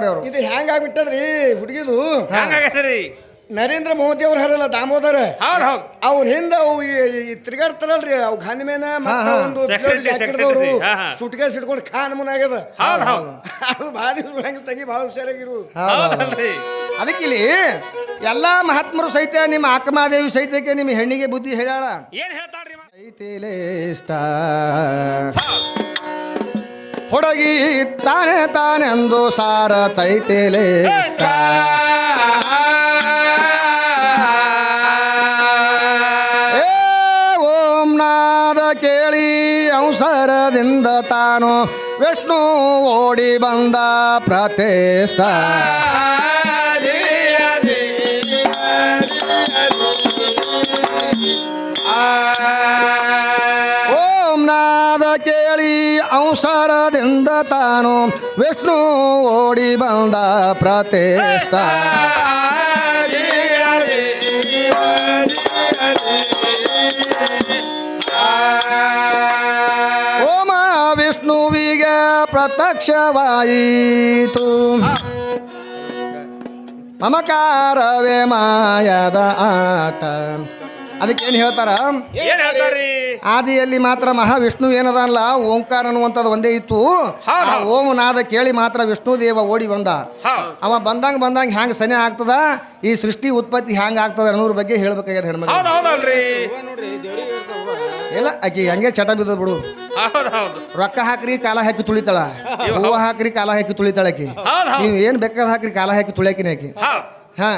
ಮಾಡ್ಯಾವ್ರಿ ಅವ್ರು. ಇದು ಹ್ಯಾಂಗ ಆಗ್ಬಿಟ್ಟದ್ರಿ ಹುಡುಗಿದು ಹಂಗಾಗ್ಯದ್ರಿ ನರೇಂದ್ರ ಮೋದಿ ಅವ್ರು ಹರಲ್ಲ ದಾಮೋದರ. ಹೌದ್ ಹೌದ್. ಅವ್ರ ಹಿಂದ ಅವು ತಿರ್ಗಾಡ್ತಾರಲ್ರಿ ಅವು ಗಾಂಧಿ ಮೇನ. ಒಂದು. ಸುಟ್ಕೇಸ್ ಇಟ್ಕೊಂಡು ಖಾನ್ ಮುನ್ ಆಗ್ಯದ. ಹೌದ್ ಹೌದ್. ಅದು ಭಾಳ ದಿವ್ಸ ಬಿಡಂಗಿಲ್ಲ ತಂಗಿ ಭಾಳ ಹುಷಾರಾಗಿರು. ಹೌದಲ್ರಿ ಅದಕ್ಕೆ ಇಲ್ಲಿ ಎಲ್ಲಾ ಮಹಾತ್ಮರು ಸಹಿತ ನಿಮ್ಮ ಆಕಮಾದೇವಿ ಸಹಿತಕ್ಕೆ ನಿಮ್ಮ ಹೆಣ್ಣಿಗೆ ಬುದ್ಧಿ ಹೇಳಾಳ ಏನ್ ಹೇಳ್ತಾಳ್ರಿ ಐತಿಲೇ ಇಷ್ಟ ಹುಡುಗಿ ತಾನೆ ತಾನೆಂದು ಸಾರ ತೈತೇಲೆ. ಓಂ ನಾದ ಕೇಳಿ ಅವಸರದಿಂದ ತಾನು ವಿಷ್ಣು ಓಡಿ ಬಂದ ಪ್ರತಿಷ್ಠ. ಅವಸರದಿಂದ ತಾನು ವಿಷ್ಣು ಓಡಿ ಬಂದ ಪ್ರತಿಷ್ಠ ಓಮ ವಿಷ್ಣುವಿಗೆ ಪ್ರತ್ಯಕ್ಷವಾಯಿತು. ಮಮಕಾರವೇ ಮಾಯದ ಆಟ. ಹೇಳ್ತಾರ? ಏನ್ ಹೇಳ್ತಾರಿ? ಆದಿಯಲ್ಲಿ ಮಾತ್ರ ಮಹಾವಿಷ್ಣು ಏನದಲ್ಲ ಓಂಕಾರ ಅನ್ನುವಂಥದ್ದು ಒಂದೇ ಇತ್ತು. ಆ ಓಂ ನಾದ ಕೇಳಿ ಮಾತ್ರ ವಿಷ್ಣು ದೇವ ಓಡಿ ಬಂದ. ಅವ ಬಂದಂಗ ಬಂದಂಗ ಹ್ಯಾಂಗ ಸನೆ ಆಗ್ತದ? ಈ ಸೃಷ್ಟಿ ಉತ್ಪತ್ತಿ ಹ್ಯಾಂಗ ಆಗ್ತದ ಅನ್ನೋದ್ರ ಬಗ್ಗೆ ಹೇಳ್ಬೇಕಾಗ್ಯದ ಹೆಣ್ಮಗ ಹೌದ್ ಹೌದಲ್ರಿ ಇಲ್ಲ ಆಕಿ ಹಂಗೆ ಚಟ ಬಿದ್ದ ಬಿಡು. ಹೌದ್ ಹೌದ್. ರೊಕ್ಕ ಹಾಕ್ರಿ ಕಾಲ ಹಾಕಿ ತುಳಿತಾಳ. ಹೂವ ಹಾಕ್ರಿ ಕಾಲ ಹಾಕಿ ತುಳಿತಾಳ ಆಕಿ. ಹೌದ್ ಹೌದ್. ನೀವು ಏನ್ ಬೇಕಾದ ಹಾಕ್ರಿ ಕಾಲ ಹಾಕಿ ತುಳಿಯಾಕಿನ ಆಕಿ. ಹೌದ್. ಹಾ.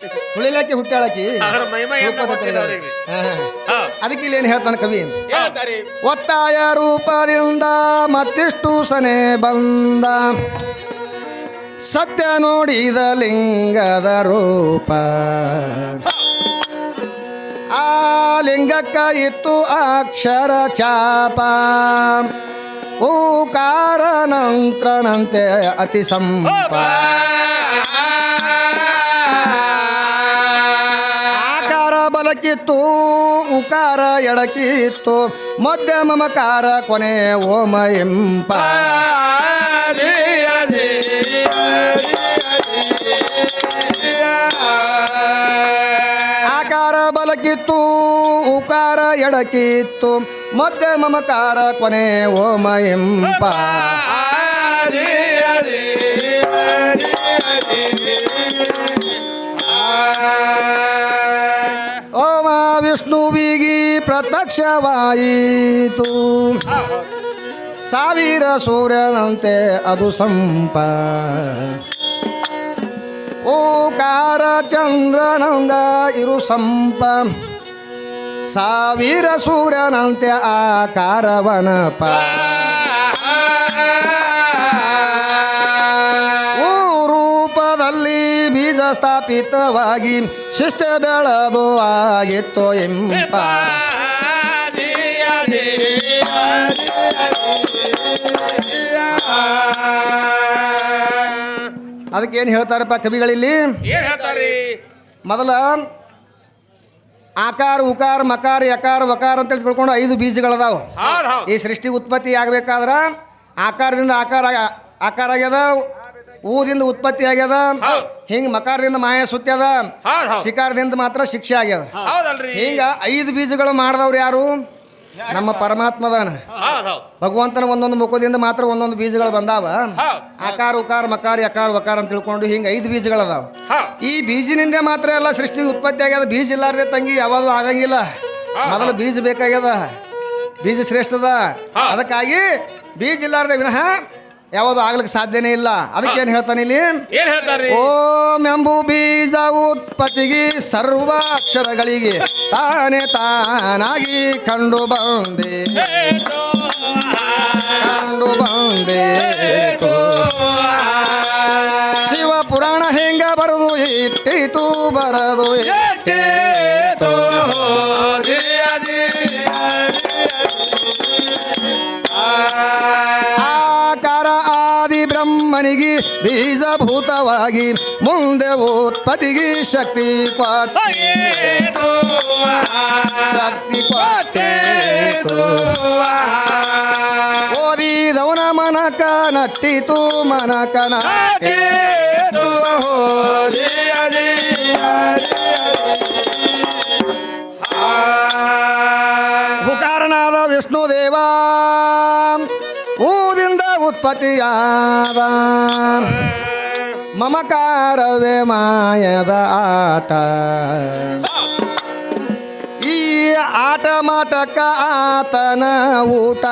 ತುಳಿಲಾಕಿ ಹುಟ್ಟಾಳಕಿ. ಅದರ ಮಹಿಮೆ ಏನ್ ರೂಪದ ಗೊತ್ತಿಲ್ಲ ತಿಳಿದ. ಅವ್ರಿಗೆ. ಹಾ, ಹಾ. ಹೌದ್ ಅದಕ್ಕೆ ಇಲ್ಲಿ ಏನು ಹೇಳ್ತಾನೆ ಕವಿ? ಹೇಳ್ತಾರಿ. ಒತ್ತಾಯ ರೂಪದಿಂದ ಮತ್ತಿಷ್ಟು ಸನೆ ಬಂದ. ಸತ್ಯ ನೋಡಿದ ಲಿಂಗದ ರೂಪ. ಆ ಲಿಂಗಕ್ಕ ಇತ್ತು ಅಕ್ಷರ ಚಾಪ. ಓಕಾರ ನಂತ್ರನಂತೆ ಅತಿ ಸಂಪ. ಬಲಕಿತ್ತು ಉಕಾರ ಎಡಕಿತ್ತು ಮಧ್ಯ ಮಮಕಾರ ಕೊನೆ ಓಮ ಎಂಪ. ಆಕಾರ ಬಲಕಿತ್ತು ಉಕಾರ ಎಡಕಿತ್ತು ಮಧ್ಯ ಮಮಕಾರ ಕೊನೆ ಓಮ ಎಂಪ. ವಿಷ್ಣುವಿಗಿ ಪ್ರತ್ಯಕ್ಷವಾಯಿತು. ಸಾವಿರ ಸೂರ್ಯನಂತೆ ಅದು ಸಂಪ. ಓಕಾರ ಚಂದ್ರನಂದ ಇರು ಸಂಪ. ಸಾವಿರ ಸೂರ್ಯನಂತೆ ಆಕಾರವನಪ ಓ ರೂಪದಲ್ಲಿ ಬೀಜ ಸ್ಥಾಪಿತವಾಗಿ ಶಿಷ್ಟ ಬೆಳೆದು ಆಗಿತ್ತು ಎಂಪ ಅದಕ್ಕೆ ಏನು ಹೇಳ್ತಾರಪ್ಪ ಕವಿಗಳಿಲ್ಲಿ? ಏನು ಹೇಳ್ತಾರೆ ಮೊದಲ ಆಕಾರ ಉಕಾರ ಮಕಾರ ಯಕಾರ ವಕಾರ ಅಂತೇಳಿ ತಿಳ್ಕೊಂಡು ಐದು ಬೀಜಗಳದಾವ. ಈ ಸೃಷ್ಟಿ ಉತ್ಪತ್ತಿ ಆಗ್ಬೇಕಾದ್ರ ಆಕಾರದಿಂದ ಆಕಾರ ಆಕಾರ ಆಗ್ಯದ ಊದಿಂದ ಉತ್ಪತ್ತಿ ಆಗ್ಯದ. ಹಿಂಗ ಮಕಾರದಿಂದ ಮಾಯ ಸುತ್ತ್ಯದ ಶಿಕಾರದಿಂದ ಮಾತ್ರ ಶಿಕ್ಷೆ ಆಗ್ಯದ. ಹೌದಲ್ರಿ. ಹಿಂಗ ಐದು ಬೀಜಗಳು ಮಾಡಿದವ್ರು ಯಾರು? ನಮ್ಮ ಪರಮಾತ್ಮದಾನ. ಭಗವಂತನ ಒಂದೊಂದು ಮುಖದಿಂದ ಮಾತ್ರ ಒಂದೊಂದು ಬೀಜಗಳು ಬಂದಾವ. ಆಕಾರ ಉಕಾರ ಮಕಾರ ಯಕಾರ ವಕಾರ ಅಂತ ತಿಳ್ಕೊಂಡು ಹಿಂಗ ಐದು ಬೀಜಗಳದಾವ. ಈ ಬೀಜಿನಿಂದ ಮಾತ್ರ ಎಲ್ಲ ಸೃಷ್ಟಿ ಉತ್ಪತ್ತಿ ಆಗ್ಯದ. ಬೀಜ ಇಲ್ಲಾರ್ದೆ ತಂಗಿ ಯಾವಾಗೂ ಆಗಂಗಿಲ್ಲ. ಮೊದಲು ಬೀಜ ಬೇಕಾಗ್ಯದ. ಬೀಜ ಶ್ರೇಷ್ಠದ. ಅದಕ್ಕಾಗಿ ಬೀಜ ಇಲ್ಲಾರ್ದೆ ವಿನಃ ಯಾವುದು ಆಗ್ಲಿಕ್ಕೆ ಸಾಧ್ಯನೇ ಇಲ್ಲ. ಅದಕ್ಕೆ ಏನು ಹೇಳ್ತಾನೆ ಇಲ್ಲಿ? ಏನ್ ಹೇಳ್ತಾರೆ ಓಂ ಎಂಬು ಬೀಜ ಉತ್ಪತ್ತಿಗೆ ಸರ್ವ ಅಕ್ಷರಗಳಿಗೆ ತಾನೇ ತಾನಾಗಿ ಕಂಡು ಬಂದೆ. ಕಂಡು ಬಂದೆ ಶಿವ ಪುರಾಣ ಹೆಂಗ ಬರದು ಇಟ್ಟಿತು ಬರದು ಭೂತವಾಗಿ ಮುಂದೆ ಉತ್ಪತ್ತಿಗೆ ಶಕ್ತಿ ಕೊಟ್ಟೆ ಶಕ್ತಿ ಕೊಟ್ಟೆ ಓದಿದವನ ಮನಕ ನಟ್ಟಿತು ಮನಕನ ಹುಕಾರನಾದ ವಿಷ್ಣುದೇವ ಊದಿಂದ ಉತ್ಪತ್ತಿಯಾದ ಮಮಕಾರವೇ ಮಾಯದ ಆಟ. ಈ ಆಟ ಮಾಟಕ ಆತನ ಊಟ.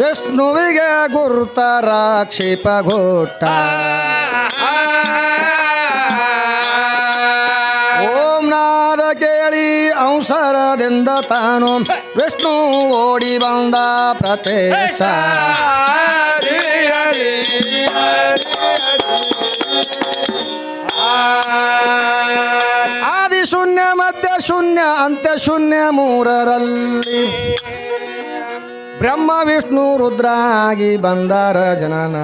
ವಿಷ್ಣುವಿಗೆ ಗುರುತರ ರಾಕ್ಷಿಪ ಘೋಟ ಓಂ ನಾದ ಕೇಳಿ ಅವಸರದಿಂದ ತಾನು ವಿಷ್ಣು ಓಡಿ ಬಂದ ಪ್ರತಿಷ್ಠ. ಆದಿ ಶೂನ್ಯ ಮಧ್ಯ ಶೂನ್ಯ, ಅಂತ್ಯ ಶೂನ್ಯ ಮೂರರಲ್ಲಿ ಬ್ರಹ್ಮ, ವಿಷ್ಣು ರುದ್ರಾಗಿ ಬಂದಾರ ಜನನ.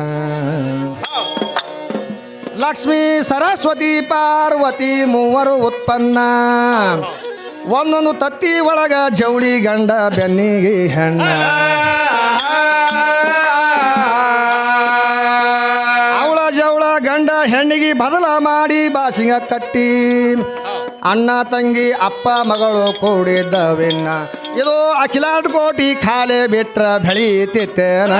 ಲಕ್ಷ್ಮೀ, ಸರಸ್ವತಿ, ಪಾರ್ವತಿ ಮೂವರು ಉತ್ಪನ್ನ. ಒಂದೊಂದು ತತ್ತಿ ಒಳಗ ಜವಳಿ ಗಂಡ ಬೆನ್ನಿಗೆ ಹೆಣ್ಣ. ಹೆಣ್ಣಿಗೆ ಬದಲ ಮಾಡಿ ಬಾಸಿಂಗ ಕಟ್ಟಿ. ಅಣ್ಣ, ತಂಗಿ, ಅಪ್ಪ, ಮಗಳು ಕೂಡಿದ್ದವಿನ್ನ. ಇದು ಅಖಿಲಾಟ ಕೋಟಿ ಖಾಲೆ ಬಿಟ್ರ ಬೆಳೀತಿತ್ತೇನ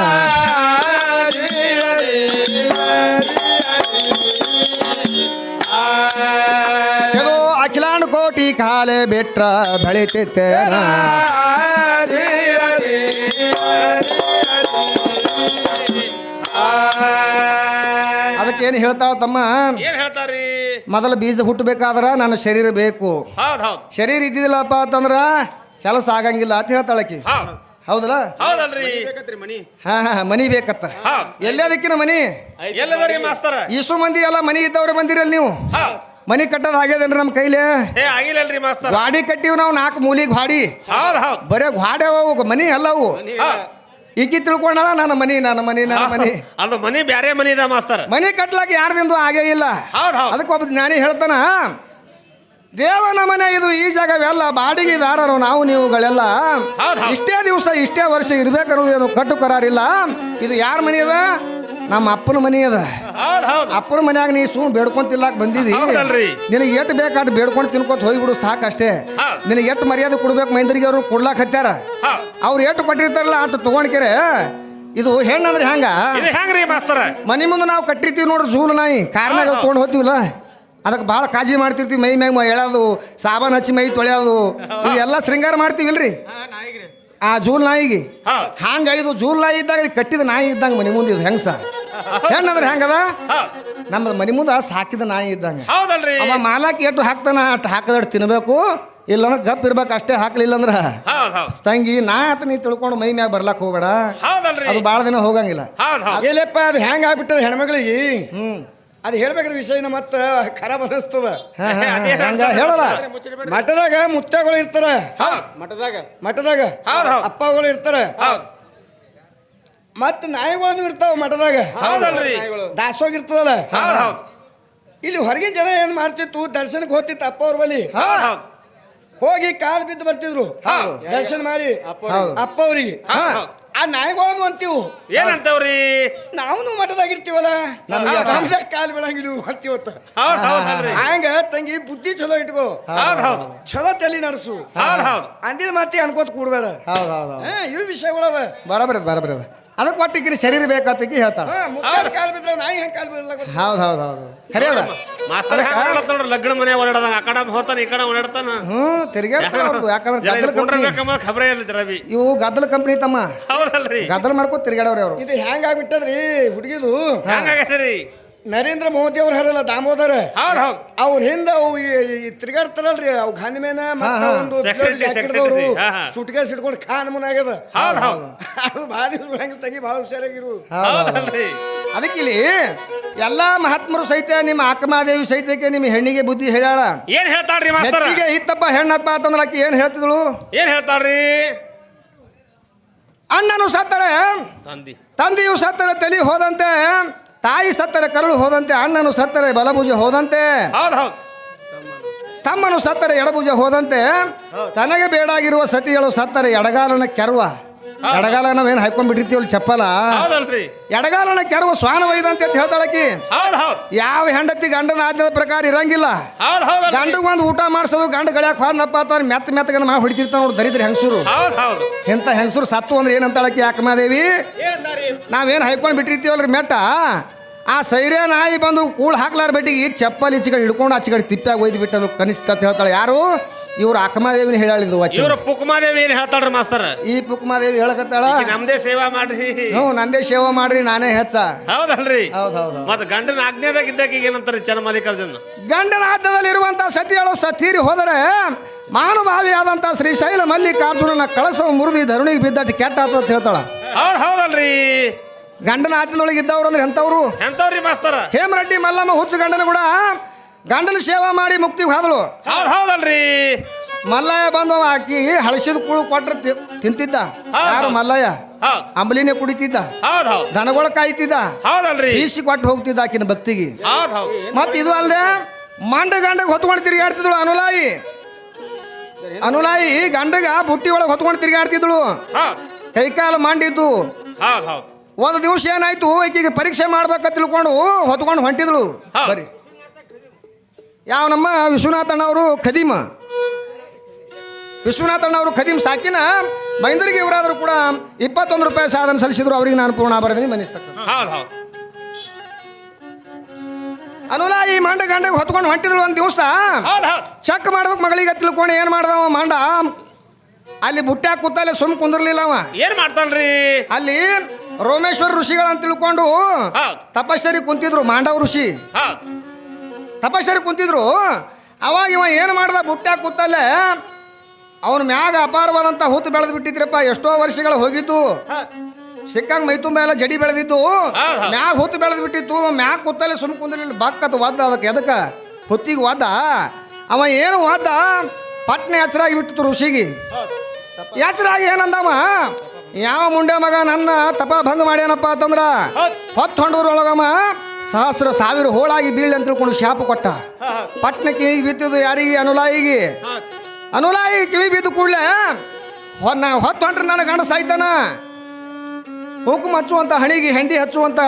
ಇದು ಅಖಿಲಾಂಡ ಕೋಟಿ ಖಾಲೆ ಬಿಟ್ರ ಬೆಳೀತಿತ್ತೇನ ಅದಕ್ಕೇನು ಹೇಳ್ತಾವ ತಮ್ಮ? ಏನ್ ಹೇಳ್ತಾರಿ ಮೊದಲು ಬೀಜ ಹುಟ್ಟಬೇಕಾದ್ರ ನನ್ನ ಶರೀರ ಬೇಕು. ಹೌದ್ ಹೌದ್. ಶರೀರ ಇದ್ದಿದ್ದಿಲ್ಲಪ್ಪ ಅಂತಂದ್ರ ಕೆಲಸ ಆಗಂಗಿಲ್ಲ ಅಂತ ಹೇಳ್ತಾಳಕಿ ಹೌದ್. ಹೌದಲ್ಲ? ಹೌದಲ್ರಿ. ಹಾ ಹಾ ಮನಿ ಬೇಕತ್ತ. ಹೌದ್. ಎಲ್ಲದಕ್ಕಿನ ಮನಿ? ಎಲ್ಲದರಿ ಮಾಸ್ತರ? ಇಷ್ಟು ಮಂದಿ ಎಲ್ಲ ಮನಿ ಇದ್ದವ್ರೆ ಬಂದಿರಲ್ಲ ನೀವು? ಹೌದ್. ಮನಿ ಕಟ್ಟೋದು ಆಗ್ಯದೇನ್ರಿ ನಮ್ಮ ಕೈಲಿ? ಏ ಆಗಿಲ್ಲಲ್ರಿ ಮಾಸ್ತರ. ಗಾಡಿ ಕಟ್ಟಿವಿ ನಾವು ನಾಲ್ಕು ಮೂಲಿಗೆ ಹೌದ್ ಹೌದ್. ಬರೇ ಗಾಡಿ ಅವು ಮನಿ ಅಲ್ಲವು. ಹೌದ್. ಈಕಿ ತಿಳ್ಕೊಂಡಾಳ ನನ್ನ ಮನಿ ನನ್ನ ಮನಿ ನನ್ನ ಮನಿ. ಅದು ಮನಿ ಬ್ಯಾರೆ ಮನಿ ಇದೆ ಮಾಸ್ತರ. ಮನಿ ಕಟ್ಲಾಕ ಯಾರ್ದಿಂದು ಆಗೇ ಇಲ್ಲ. ಹೌದು ಹೌದ್. ಅದಕ್ಕೆ ಒಬ್ಬ ಜ್ಞಾನಿ ಹೇಳ್ತಾನ ದೇವನ ಮನೆ ಇದು ಈ ಜಾಗವೆಲ್ಲ ಬಾಡಿಗೆದಾರರು ನಾವು ನೀವುಗಳೆಲ್ಲ. ಇಷ್ಟೇ ದಿವಸ ಇಷ್ಟೇ ವರ್ಷ ಇರ್ಬೇಕನ್ನೋದೇನು ಕಟ್ಟು ಕರಾರಿಲ್ಲ. ಇದು ಯಾರ ಮನೆ ಅದ? ನಮ್ಮ ಅಪ್ಪನ ಮನೆ ಅದ. ಅಪ್ಪನ ಮನ್ಯಾಗ ನೀ ಸುಮ್ ಬೇಡ್ಕೊಂತಿಲ್ಲಾಕ ಬಂದಿದಿ. ಬಂದಿದ್ದೀ ನಿನಗೆ ಎಟ್ ಬೇಕಾಟ್ ಬೇಡ್ಕೊಂಡು ತಿನ್ಕೋತ ಹೋಗ್ಬಿಡು ಸಾಕಷ್ಟೇ ಅಷ್ಟೇ. ನಿನಗೆ ಎಟ್ ಮರ್ಯಾದೆ ಕೊಡ್ಬೇಕು ಮೈಂದ್ರಿಗೆ ಅವರು ಕೊಡ್ಲಾಕ್ ಹತ್ಯಾರ? ಹೌದ್. ಅವ್ರು ಎಷ್ಟು ಕೊಟ್ಟಿರ್ತಾರಲ್ಲ ಅಷ್ಟು ತಗೊಂಡ್ಕೆರೆ? ಇದು ಹೆಣ್ಣಂದ್ರೆ ಹೆಂಗ? ಇದು ಹೆಂಗ್ರಿ ಮಾಸ್ತರ? ಮನೆ ಮುಂದೆ ನಾವು ಕಟ್ಟಿರ್ತೀವಿ ನೋಡ್ರಿ ಝೂಲ್ ನಾಯಿ. ಕಾರ್ನಾಗ ತಗೊಂಡ್ ಹೋಗ್ತೀವಲ್ಲ? ಅದಕ್ಕೆ ಭಾಳ ಕಾಳಜಿ ಮಾಡ್ತಿರ್ತೀವಿ ಮೈ ಮ್ಯಾಗ ಎಳೋದು ಸಾಬಾನ್ ಹಚ್ಚಿ ಮೈ ತೊಳೆಯೋದು. ಎಲ್ಲ ಶೃಂಗಾರ ಮಾಡ್ತೀವಿಲ್ರಿ? ಆ ಜೂಲ್ ನಾಯಿಗೆ. ಹಾಂಗ ಹಂಗ ಇದು ಜೂಲ್ ನಾಯಿ ಇದ್ದಾಗ ಕಟ್ಟಿದ ನಾಯಿ ಇದ್ದಂಗೆ ಮನೆ ಮುಂದೆ ಇದು ಹೆಂಗಸ? ಹೆಣ್ಣಂದ್ರೆ ಹೆಂಗದ? ನಮ್ಮ ಮನೆ ಮುಂದೆ ಸಾಕಿದ ನಾಯಿ ಇದ್ದಂಗೆ. ಹೌದಲ್ರಿ. ಅವ ಮಾಲಾಕಿ ಎಷ್ಟು ಹಾಕ್ತಾನ ಅಷ್ಟು ಹಾಕದಷ್ಟು ತಿನ್ಬೇಕು. ಇಲ್ಲಂದ್ರೆ ಗಪ್ ಇರ್ಬೇಕು ಅಷ್ಟೇ ಹಾಕ್ಲಿಲ್ಲ ಅಂದ್ರೆ ಹೌದ್ ಹೌದ್. ತಂಗಿ ನಾ ಆತ ನೀ ತಿಳ್ಕೊಂಡು ಮೈ ಮ್ಯಾಗ ಬರ್ಲಾಕ್ ಹೋಗ್ಬೇಡ. ಹೌದಲ್ರಿ. ಅದು ಭಾಳ ದಿನ ಹೋಗಂಗಿಲ್ಲ. ಏನಪ್ಪ ಅದು ಹೆಂಗ್ ಆಗ್ಬಿಟ್ಟದ ಹೆಣ್ಮಗಳಿಗೆ? ಹ್ಮ್. ಅದು ಹೇಳ್ಬೇಕ್ರಿ ವಿಷಯನ ಮತ್ತ ಖರಾಬ್ ಅನಿಸ್ತದ. ಹೇಳಲ್ಲ. ಮಠದಾಗ ಮುತ್ತಗಳು ಇರ್ತಾರ. ಮಠದಾಗ ಮಠದಾಗ. ಹೌದ್ ಹೌದ್. ಅಪ್ಪಗಳು ಇರ್ತಾರ. ಹೌದ್. ಮತ್ತ ನಾಯಿಗಳನ್ನು ಇರ್ತಾವ ಮಠದಾಗ. ಹೌದಲ್ರಿ. ದಾಸೋಗ ಇರ್ತದಲ್ಲ. ಹೌದ್ ಹೌದ್. ಇಲ್ಲಿ ಹೊರಗಿನ ಜನ ಏನ್ ಮಾಡ್ತಿತ್ತು? ದರ್ಶನಕ್ಕೆ ಹೋಗ್ತಿತ್ತು ಅಪ್ಪ ಅವ್ರ ಬಳಿ. ಹೋಗಿ ಕಾಲ್ ಬಿದ್ದು ಬರ್ತಿದ್ರು. ಹೌದ್. ದರ್ಶನ ಮಾಡಿ. ಅಪ್ಪ ಅವ್ರಿಗೆ. ಆ ನಾಯಿಗಳನ್ನು ಅಂತೀವು. ಏನಂತವ್ರಿ? ನಾವು ಮಠದಾಗಿರ್ತೀವಲ್ಲ ಕಾಲ್ ಬೀಳಂಗಿಲ್ಲ ಹೌದಲ್ರಿ ಹಂಗ ತಂಗಿ ಬುದ್ಧಿ ಚಲೋ ಇಟ್ಕೋ. ಹೌದ್ ಹೌದ್. ಚಲೋ ತಲೆ ನಡೆಸು. ಹೌದ್ ಹೌದ್. ಅಂದಿದ ಮತ್ತೆ ಅನ್ಕೋತ ಕೂಡ್ಬೇಡ. ಹೌದು ಹೌದು ಹಾ, ಇವು ವಿಷಯಗಳವ. ಬರಬರ ಬರಬರಿ ಅದಕ್ಕೆ ಒಟ್ಟಿಗೆ ಶರೀರ ಬೇಕಾತಿಗೆ ಹೇಳ್ತಾಳ. ಕಾಲ್ ಬಿದ್ರೆ ನಾಯಿ ಹೆಂಗ್ ಕಾಲ್ ಬೀಳಲ್ಲ ಗೊತ್ತಾ? ಹೌದು ಹೌದು ಹೌದು. ಖರೆ ಅದ ಮಾಸ್ತರ್ ಹೆಂಗ್ ನೋಡ್ರಿ ಲಗ್ನ ಮನೆ ಓಡಾಡದಂಗ ಆ ಕಡೆ ಹೋತಾನ ಈ ಕಡೆ ಓಡಾಡ್ತಾನ. ಹ್ಞೂ ತಿರ್ಗಾಡ್ತಾರ ಅವ್ರು ಯಾಕಂದ್ರೆ ಗದ್ದಲ ಕಂಪ್ನಿ ಖಬರೇ ಇಲ್ಲ ರವಿ. ಇವು ಗದ್ದಲ ಕಂಪ್ನಿ ತಮ್ಮ. ಹೌದಲ್ರಿ. ಗದ್ದಲ ಮಾಡ್ಕೊ ತಿರ್ಗಾಡವ್ರಿ ಅವರು ಇದು ಹೆಂಗ್ ಆಗ್ಬಿಟ್ಟದ್ರಿ ಹುಡುಗಿದು? ಹೆಂಗಾಗ್ಯದ್ರಿ ನರೇಂದ್ರ ಮೋದಿ ಅವ್ರು ಹರಲ್ಲ ದಾಮೋದರ. ಹೌದ್ ಹೌದ್. ಅವ್ರ ಹಿಂದ ಅವು ತಿರ್ಗಾಡ್ತಾರಲ್ರಿ ಅವು ಘಾನಿ ಮೇನ ಮತ್ತ. ಒಂದು ಹಾ, ಹಾ. ಸುಟ್ಕೇಸ್ ಹಿಡ್ಕೊಂಡು ಖಾನ್ ಮುನ್ ಹೌದ್ ಹೌದ್. ಅದು ಭಾಳ ದಿವ್ಸ ಬಿಡಂಗಿಲ್ಲ ತಂಗಿ ಭಾಳ ಹುಷಾರಾಗಿರು. ಹೌದಲ್ರಿ ಅದಕ್ಕೆ ಇಲ್ಲಿ ಎಲ್ಲ ಮಹಾತ್ಮರು ಸಹಿತ ನಿಮ್ಮ ಅಕ್ಕಮಾದೇವಿ ಸಹಿತಕ್ಕೆ ನಿಮ್ಮ ಹೆಣ್ಣಿಗೆ ಬುದ್ಧಿ ಹೇಳಾಳ ಏನ್ ಹೇಳ್ತಾಳ್ರಿ ಮಾಸ್ತರ? ಹೆಚ್ಚಿಗೆ ಇತ್ತಪ್ಪ ಹೆಣ್ಣಪ್ಪ ಅಂತಂದ್ರೆ ಆಕಿ ಏನು ಹೇಳ್ತಿದ್ಳು? ಏನ್ ಹೇಳ್ತಾಳ್ರಿ? ಅಣ್ಣನು ಸತ್ತರೆ. ತಂದಿ. ತಂದೆಯು ಸತ್ತರೆ ತಲೆ ಹೋದಂತೆ. ತಾಯಿ ಸತ್ತರೆ ಕರುಳು ಹೋದಂತೆ ಅಣ್ಣನು ಸತ್ತರೆ ಬಲಭುಜ ಹೋದಂತೆ. ಹೌದ್ ಹೌದ್. ತಮ್ಮನು ಸತ್ತರೆ ಎಡಭುಜ ಹೋದಂತೆ. ತನಗೆ ಬೇಡಾಗಿರುವ ಸತಿಗಳು ಸತ್ತರೆ ಎಡಗಾಲನ ಕೆರವ. ಎಡಗಾಲ ನಾವೇನು ಹಾಕೊಂಡ್ಬಿಟ್ಟಿರ್ತೀವಲ್ಲ ಚಪ್ಪಲ? ಹೌದಲ್ರಿ. ಎಡಗಾಲನ ಕೆರವ ಸ್ವಾನ ಒಯ್ದಂತೆ ಅಂತ ಹೇಳ್ತಾಳಕಿ ಹೌದ್ ಹೌದ್. ಯಾವ ಹೆಂಡತಿ ಗಂಡನ ಆದ್ಯದ ಪ್ರಕಾರ ಇರಂಗಿಲ್ಲ. ಹೌದು ಗಂಡಿಗೆ ಒಂದು ಊಟ ಮಾಡಿಸೋದು ಗಂಡ ಗಳ್ಯಾಕ ಹೋದ್ನಪ್ಪ ಅಂತ ಮೆತ್ತ ಮೆತ್ತಗನ ಮಾ ಹೊಡಿತಿರ್ತಾನ ನೋಡಿ ದರಿದ್ರ ಹೆಂಗಸರು. ಹೌದು ಹೌದು. ಎಂತ ಹೆಂಗಸರು ಸತ್ತು ಅಂದ್ರೆ ಏನಂತಾಳಕಿ ಯಾಕಮಾದೇವಿ? ನಾವೇನು ಹೈಕೊಂಡು ಬಿಟ್ಟಿರ್ತೀವಲ್ರಿ ಮೆಟ್ಟ? ಆ ಸೈರೆ ನಾಯಿ ಬಂದು ಕೂಳ್ ಹಾಕ್ಲಾರ ಬೆಟ್ಟಿಗೆ ಚಪ್ಪಲಿ ಕಡೆ ಹಿಡ್ಕೊಂಡು ಆಚೆಗಡೆ ತಿಪ್ಪಾಗಿ ಒಯ್ದು ಬಿಟ್ಟನು ಕನಿಷ್ಠ ಅಂತ ಹೇಳ್ತಾಳೆ. ಯಾರು? ಇವ್ರು ಅಕ್ಕಮಾದೇವಿನ ಹೇಳಿದ್ದು ಇವರು ಪುಕ್ಮಾದೇವಿ ಏನ್ ಹೇಳ್ತಾಳ್ರಿ ಮಾಸ್ತರ್? ಈ ಪುಕ್ಮಾದೇವಿ ಹೇಳಕತ್ತಾಳ? ನಮ್ದೇ ಸೇವಾ ಮಾಡ್ರಿ. ಹ್ಞೂ ನಂದೇ ಸೇವಾ ಮಾಡ್ರಿ ನಾನೇ ಹೆಚ್ಚ. ಹೌದಲ್ರಿ? ಹೌದೌದು ಹೌದ್ ಹೌದ್. ಮತ್ ಗಂಡನ ಆಜ್ಞಾದಾಗ ಇದ್ದಾಗ ಈಗ ಚನ ಚನ್ನಮಲ್ಲಿಕಾರ್ಜುನ್ ಗಂಡನ ಹದ್ದದಲ್ಲಿರುವಂಥ ಸತಿಯಳು ಸತೀರಿ ಹೋದರೆ ಶ್ರೀ ಶ್ರೀಶೈಲ ಮಲ್ಲಿಕಾರ್ಜುನನ ಕಳಸ ಮುರಿದು ಧರಣಿಗೆ ಬಿದ್ದಟ್ಟು ಕೆಟ್ಟ ಅಂತ ಹೇಳ್ತಾಳ. ಹೌದ್ ಹೌದಲ್ರಿ. ಗಂಡನ ಹದ್ದದೊಳಗೆ ಇದ್ದವ್ರು ಅಂದ್ರೆ ಎಂಥವ್ರು? ಎಂತವ್ರಿ ಮಾಸ್ತರ? ಹೇಮರೆಡ್ಡಿ ಮಲ್ಲಮ್ಮ ಹುಚ್ಚು ಗಂಡನ ಕೂಡ ಗಂಡನ ಸೇವಾ ಮಾಡಿ ಮುಕ್ತಿ ಹೋದಳು. ಹೌದ್ ಹೌದಲ್ರಿ. ಮಲ್ಲಯ್ಯ ಬಂದವ ಆಕಿ ಹಳಸಿದ ಕೂಳು ಕೊಟ್ರೆ ತಿ- ತಿಂತಿದ್ದ. ಯಾರು. ಮಲ್ಲಯ್ಯ? ಹೌದ್. ಅಂಬಲಿನೇ ಕುಡಿತಿದ್ದ. ಹೌದ್ ಹೌದ್. ದನಗಳ ಕಾಯ್ತಿದ್ದ. ಹೌದಲ್ರಿ. ಬೀಸಿ ಕೊಟ್ಟು ಹೋಗ್ತಿದ್ದ ಆಕಿನ ಭಕ್ತಿಗೆ. ಹೌದ್ ಹೌದ್. ಮತ್ ಇದು ಅಲ್ಲದೆ ಮಂಡ ಗಂಡಗೆ ಹೊತ್ಕೊಂಡು ತಿರುಗಾಡ್ತಿದ್ಳು ಅನುಲಾಯಿ. ಅನುಲಾಯಿ ಗಂಡಗ ಬುಟ್ಟಿ ಒಳಗೆ ಹೊತ್ಕೊಂಡು ತಿರುಗಾಡ್ತಿದ್ಳು. ಹೌದ್. ಕೈಕಾಲು ಮಂಡಿದ್ದು. ಹೌದ್ ಹೌದ್. ಒಂದು ದಿವಸ ಏನಾಯ್ತು ಈಕೆಗೆ ಪರೀಕ್ಷೆ ಮಾಡ್ಬೇಕಂತ ತಿಳ್ಕೊಂಡು ಹೊತ್ಕೊಂಡು ಹೊಂಟಿದ್ರು. ಬರೀ. ಯಾವ ನಮ್ಮ ವಿಶ್ವನಾಥಣ್ಣವರು ಖದೀಮ. ವಿಶ್ವನಾಥಣ್ಣವರು ಖದೀಮ್ ಸಾಕಿನ ಮೈಂದರಿಗೆ ಇವರಾದರೂ ಕೂಡ ಇಪ್ಪತ್ತೊಂದು ರೂಪಾಯಿ ಸಾಧನ ಸಲ್ಲಿಸಿದ್ರು ಅವರಿಗೆ ನಾನು ಪೂರ್ಣ ಬರೆದೀನಿ ಮನಿಸ್ತಕ್ಕ ಹೌದು ಅದೆಲ್ಲ ಈ ಮಂಡ ಗಂಡಗೆ ಹೊತ್ಕೊಂಡು ಹೊಂಟಿದ್ರು ಒಂದು ದಿವಸ. ಚೆಕ್ ಮಾಡ್ಬೇಕು ಮಗಳಿಗೆ ತಿಳ್ಕೊಂಡು ಏನು ಮಾಡ್ದವ ಮಂಡ. ಅಲ್ಲಿ ಬುಟ್ಟ್ಯಾಗ ಕೂತಲ್ಲೇ ಸುಮ್ ಕುಂದಿರ್ಲಿಲ್ಲ ಅವ. ಏನ್ ಮಾಡ್ತಾನ್ರಿ? ಅಲ್ಲಿ ರೋಮೇಶ್ವರ ಋಷಿಗಳಂತ ತಿಳ್ಕೊಂಡು ತಪಸ್ಸರಿ ಕುಂತಿದ್ರು ಮಾಂಡವ ಋಷಿ. ತಪಸ್ಸರಿ ಕುಂತಿದ್ರು ಅವಾಗ ಇವ ಏನು ಮಾಡ್ದ ಬುಟ್ಟ್ಯಾಗ ಕೂತಲ್ಲೇ ಅವನ ಮ್ಯಾಗ ಅಪಾರವಾದಂತ ಹುತ್ತು ಬೆಳೆದು ಬಿಟ್ಟಿದ್ರಪ್ಪ ಎಷ್ಟೋ ವರ್ಷಗಳು ಹೋಗಿದ್ದು. ಸಿಕ್ಕಂಗ್ ಮೈ ತುಂಬ ಎಲ್ಲ ಜಡಿ ಬೆಳೆದಿದ್ದು. ಮ್ಯಾಗ ಹುತ್ತು ಬೆಳೆದು ಬಿಟ್ಟಿತ್ತು ಮ್ಯಾಗ ಕೂತಲ್ಲೇ ಸುಮ್ ಕುಂದಿರ್ಲಿಲ್ಲ ಬಕ್ಕತ್ ವಾದ ಅದಕ್ಕೆ ಎದಕ್ಕೆ? ಹೊತ್ತಿಗೆ ವಾದ ಅವ ಏನು ವಾದ ಪಟ್ನೆ ಎಚ್ಚರಾಗಿ ಬಿಟ್ಟಿತ್ತು ಋಷಿಗೆ. ಎಚ್ಚರಾಗಿ ಏನಂದವ? ಯಾವ ಮುಂಡೆ ಮಗ ನನ್ನ ತಪ ಭಂಗ ಮಾಡ್ಯಾನಪ್ಪ ಅಂತಂದ್ರ ಹೊತ್ತು ಹೊಂಡೂರೊಳಗಮ್ಮ ಸಹಸ್ರ ಸಾವಿರ ಹೋಳಾಗಿ ಬೀಳಿ ಅಂತ ತಿಳ್ಕೊಂಡು ಶಾಪ ಕೊಟ್ಟ. ಪಟ್ನ ಕಿವಿ ಬಿತ್ತಿದ್ದು ಯಾರಿಗೆ? ಅನುಲಾಯಿಗೆ. ಅನುಲಾಯಿ ಕಿವಿ ಬಿದ್ದು ಕೂಡಲೇ ನಾ ಹೊತ್ತು ಹೊಂಟ್ರೆ ನನ್ನ ಗಂಡ ಸಾಯ್ತಾನ ಹುಕುಮ್ ಹಚ್ಚುವಂತ ಹಣಿಗೆ ಹೆಂಡಿ ಹಚ್ಚುವಂತ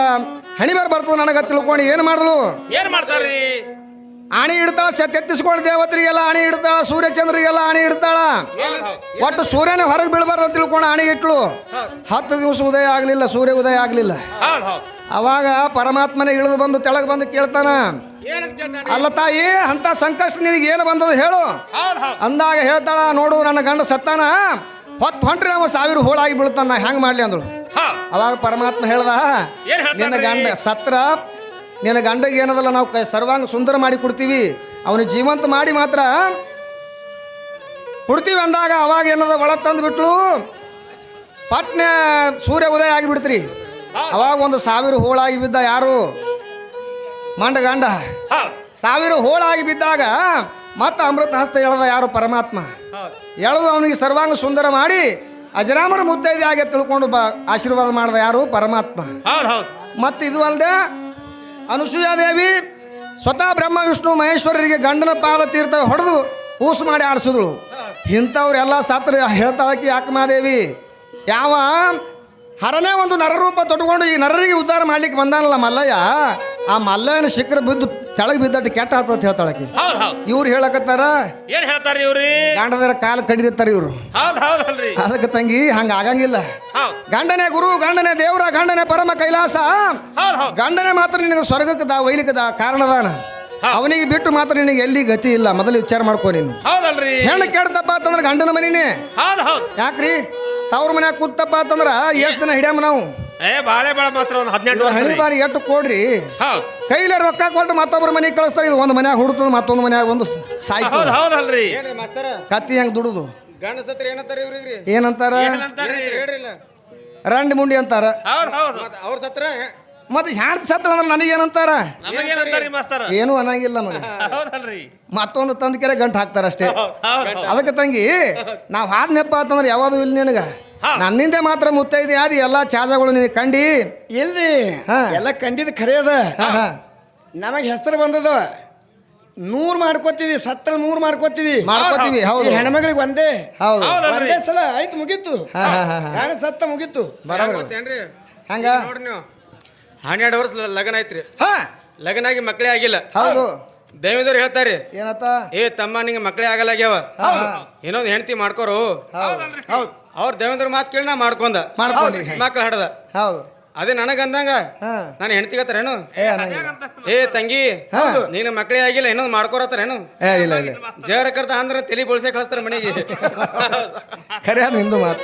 ಹಣಿ ಬೇರೆ ಬರ್ತದೆ ನನಗೆ ತಿಳ್ಕೊಂಡು ಏನು ಮಾಡಲು ಏನ್ ಮಾಡ್ತಾರ್ರಿ? ಆಣಿ ಇಡ್ತಾಳ ಸ ತೆತ್ತಿಸ್ಕೊಂಡು ದೇವತರಿಗೆಲ್ಲ ಆಣಿ ಇಡ್ತಾಳ ಸೂರ್ಯಚಂದ್ರಿಗೆಲ್ಲ ಆಣಿ ಇಡ್ತಾಳ ಒಟ್ಟು ಸೂರ್ಯನ ಹೊರಗೆ ಬೀಳಬಾರ್ದು ತಿಳ್ಕೊಂಡು ಆಣಿ ಇಟ್ಲು. ಹತ್ತು ದಿವಸ ಉದಯ ಆಗಲಿಲ್ಲ ಸೂರ್ಯ ಉದಯ ಆಗಲಿಲ್ಲ. ಅವಾಗ ಪರಮಾತ್ಮನೇ ಇಳಿದು ಬಂದು ತೆಳಗೆ ಬಂದು ಕೇಳ್ತಾನ ಅಲ್ಲ ತಾಯಿ ಅಂತ ಸಂಕಷ್ಟ ನಿನಗೆ ಏನು ಬಂದದ ಹೇಳು. ಅಂದಾಗ ಹೇಳ್ತಾಳ ನೋಡು ನನ್ನ ಗಂಡ ಸತ್ತಾನ ಹೊತ್ತು ಹೊಂಟ್ರೆ ಅವ ಸಾವಿರ ಹೋಳಾಗಿ ಬೀಳ್ತಾನ ಹೆಂಗೆ ಮಾಡಲಿ ಅಂದಳು. ಅವಾಗ ಪರಮಾತ್ಮ ಹೇಳ್ದ ನಿನ್ನ ಗಂಡ ಸತ್ರ ನಿನ್ನ ಗಂಡಗೆ ಏನದಲ್ಲ ನಾವು ಕೈ ಸರ್ವಾಂಗ ಸುಂದರ ಮಾಡಿ ಕೊಡ್ತೀವಿ. ಅವನು ಜೀವಂತ ಮಾಡಿ ಮಾತ್ರ. ಕೊಡ್ತೀವಿ ಅಂದಾಗ ಅವಾಗ ಏನದ ಒಳಗೆ ತಂದು ಬಿಟ್ಲು ಪಟ್ನೆ ಸೂರ್ಯ ಉದಯ ಆಗಿಬಿಡ್ತ್ರಿ. ಅವಾಗ ಒಂದು ಸಾವಿರ ಹೋಳಾಗಿ ಬಿದ್ದ ಯಾರು? ಮಂಡ ಗಂಡ. ಸಾವಿರ ಹೋಳಾಗಿ ಬಿದ್ದಾಗ ಮತ್ತೆ ಅಮೃತ ಹಸ್ತ ಎಳೆದ ಯಾರು ಪರಮಾತ್ಮ? ಎಳೆದು ಅವನಿಗೆ ಸರ್ವಾಂಗ ಸುಂದರ ಮಾಡಿ ಅಜರಾಮರ ಮುದ್ದೈದೆ ಆಗಿ ತಿಳ್ಕೊಂಡು ಬ ಆಶೀರ್ವಾದ ಮಾಡಿದ ಯಾರು? ಪರಮಾತ್ಮ. ಮತ್ತು ಇದು ಅಲ್ಲದೆ ಅನುಸೂಯಾದೇವಿ ಸ್ವತಃ ಬ್ರಹ್ಮ, ವಿಷ್ಣು, ಮಹೇಶ್ವರರಿಗೆ ಗಂಡನ ಪಾದ ತೀರ್ಥ ಹೊಡೆದು ಕೂಸು ಮಾಡಿ ಆಡಿಸಿದ್ರು ಇಂಥವ್ರೆಲ್ಲ ಸತ್ರ ಹೇಳ್ತಾಳಕಿ ಯಾಕಮಾದೇವಿ? ಯಾವ ಹರನೇ ಒಂದು ನರರೂಪ ತೊಟ್ಕೊಂಡು ಈ ನರರಿಗೆ ಉದ್ಧಾರ ಮಾಡ್ಲಿಕ್ಕೆ ಬಂದಾನಲ್ಲ ಮಲ್ಲಯ್ಯ. ಆ ಮಲ್ಲಯ್ಯನ ಶಿಖರ ಬಿದ್ದು ತೆಳಗೆ ಬಿದ್ದಟ್ಟು ಕೆಟ್ಟ ಆತಂತ ಹೇಳ್ತಾಳಕಿ ಹೌದ್ ಹೌದ್. ಇವ್ರು ಹೇಳಕತ್ತಾರ? ಏನ್ ಹೇಳ್ತಾರ ಇವ್ರಿ? ಗಂಡದರ ಕಾಲು ಕಂಡಿರ್ತಾರ ಇವರು. ಹೌದ್ ಹೌದಲ್ರಿ ಅದಕ್ಕೆ ತಂಗಿ ಹಂಗ ಆಗಂಗಿಲ್ಲ. ಹೌದ್. ಗಂಡನೇ ಗುರು ಗಂಡನೇ ದೇವರ ಗಂಡನೇ ಪರಮ ಕೈಲಾಸ. ಹೌದ್ ಹೌದ್. ಗಂಡನೇ ಮಾತ್ರ ನಿನಗೆ ಸ್ವರ್ಗಕ್ಕೆ ದಾ ಒಯ್ಲಿಕ್ಕೆ ದಾ ಕಾರಣದಾನ ಅವನಿಗೆ ಬಿಟ್ಟು ಮಾತ್ರ ನಿನಗೆ ಎಲ್ಲಿ ಗತಿ ಇಲ್ಲ. ಮೊದಲು ವಿಚಾರ ಮಾಡ್ಕೊ ನೀನು. ಹೌದಲ್ರಿ ಹೆಣ್ಣು ಕೆಡ್ತಪ್ಪ ಅಂತಂದ್ರೆ ಗಂಡನ ಮನಿನೇ. ಹೌದ್ ಹೌದ್. ಯಾಕ್ರಿ? ತವ್ರ ಮನ್ಯಾಗ ಕೂತಪ್ಪ ಅಂತಂದ್ರ ಎಷ್ಟು ದಿನ ಹಿಡಿಯಮ್ಮ ನಾವು? ಏ ಬಾಳೆ ಬಾಳ ಮಾತ್ರ ಒಂದ್ ಹದಿನೆಂಟು ರೀ. ಬಾರಿ ಎಷ್ಟು ಕೊಡ್ರಿ. ಹೌದ್. ಕೈಲೇ ರೊಕ್ಕ ಕೊಟ್ಟು ಮತ್ತೊಬ್ಬರ ಮನೆಗೆ ಕಳಿಸ್ತಾರೆ ಇದು ಒಂದು ಮನ್ಯಾಗ ಹುಡುತದ ಮತ್ತೊಂದು ಮನ್ಯಾಗ ಒಂದು ಸಾಯ್ತು ಹೌದ್ ಹೌದಲ್ರಿ. ಮಾಸ್ತರ. ಕತ್ತಿ ಹೆಂಗ್ ದುಡುದು? ಗಂಡ ಸತ್ರ ಏನಂತಾರ ಇವ್ರಿಗೆ ಏನಂತಾರ? ರಂಡ್ ಮುಂಡಿ ಅಂತಾರ. ಹೌದ್ ಹೌದ್. ಅವ್ರ ಸತ್ರ ಮತ್ತೆ ಹ್ಯಾಂಡ್ ಸತ್ತ ಅಂದ್ರೆ ನನಗೇನಂತಾರ? ಏನು ಅನ್ನಂಗಿಲ್ಲ ನಮಗೆ ಹೌದಲ್ರಿ. ಮತ್ತೊಂದು ತಂದ ಕೆರೆ ಗಂಟು ಹಾಕ್ತಾರ ಅಷ್ಟೇ ಅದಕ್ಕೆ ತಂಗಿ ನಾವು ಹಾದ್ನೆಪ್ಪ ಅಂತಂದ್ರೆ ಯಾವುದು ಇಲ್ಲ ನಿನಗ. ನನ್ನಿಂದ ಮಾತ್ರ ಮುತ್ತೈದೆ ಆದಿ ಎಲ್ಲಾ ಚಾಜಗಳು ನಿನಗೆ ಕಂಡಿ. ಇಲ್ರಿ ಹಾ. ಎಲ್ಲ ಕಂಡಿದ್ ಖರೆ ಅದ. ನನಗೆ. ಹೆಸರು ಬಂದದ. ನೂರ್ ಮಾಡ್ಕೋತೀವಿ ಸತ್ರ ನೂರ್ ಮಾಡ್ಕೋತೀವಿ. ಮಾಡ್ಕೋತೀವಿ ಹೌದು ಹೆಣ್ಮಗಳಿಗೆ ಒಂದೇ. ಹೌದು. ಒಂದೇ ಸಲ ಆಯ್ತು ಮುಗೀತು. ಸತ್ತ ಮುಗೀತು. ಬರ ಹಂಗ? ನೋಡಿ ನೀವು. ಹನ್ನೆರಡು ವರ್ಷ ಲಗ್ನ ಐತ್ರಿ ಹಾ. ಲಗ್ನ ಆಗಿ ಮಕ್ಕಳೇ ಆಗಿಲ್ಲ. ಹೌದು. ದೈವದವ್ರು ಹೇಳ್ತಾರಿ ಏನತ್ತ? ಏ ತಮ್ಮ ನಿಂಗೆ ಮಕ್ಕಳೇ ಆಗಲಾಗ್ಯಾವ. ಇನ್ನೊಂದು ಹೆಂಡತಿ ಮಾಡ್ಕೋರು. ಹೌದು ಹೌದು. ಅವ್ರ ದೇವೇಂದ್ರ ಮಾತು ಕೇಳಿ ನಾ ಮಾಡ್ಕೊಂಡ. ಮಾಡ್ಕೊಂಡಿ ಮಕ್ಳು ಹಡದ. ಹೌದು. ಅದೇ ನನಗ ಅಂದಂಗ ಹಾ. ನಾನು ಹೆಣ್ತಿಗತ್ತಾರೇನು ಏ ಅನ್ನಂಗಿಲ್ಲ ಏ ತಂಗಿ. ನೀನು ಮಕ್ಕಳೇ ಆಗಿಲ್ಲ ಇನ್ನೊಂದು ಮಾಡ್ಕೊರತ್ತಾರೇನು ಜೇವರ ಕರ್ತ ಅಂದ್ರೆ ತಲೆ ಬೋಳ್ಸೆ ಕಳಿಸ್ತಾರ ಮನೆಗೆ. ಖರೆ ಅದು ನಿಂದು ಮಾತು.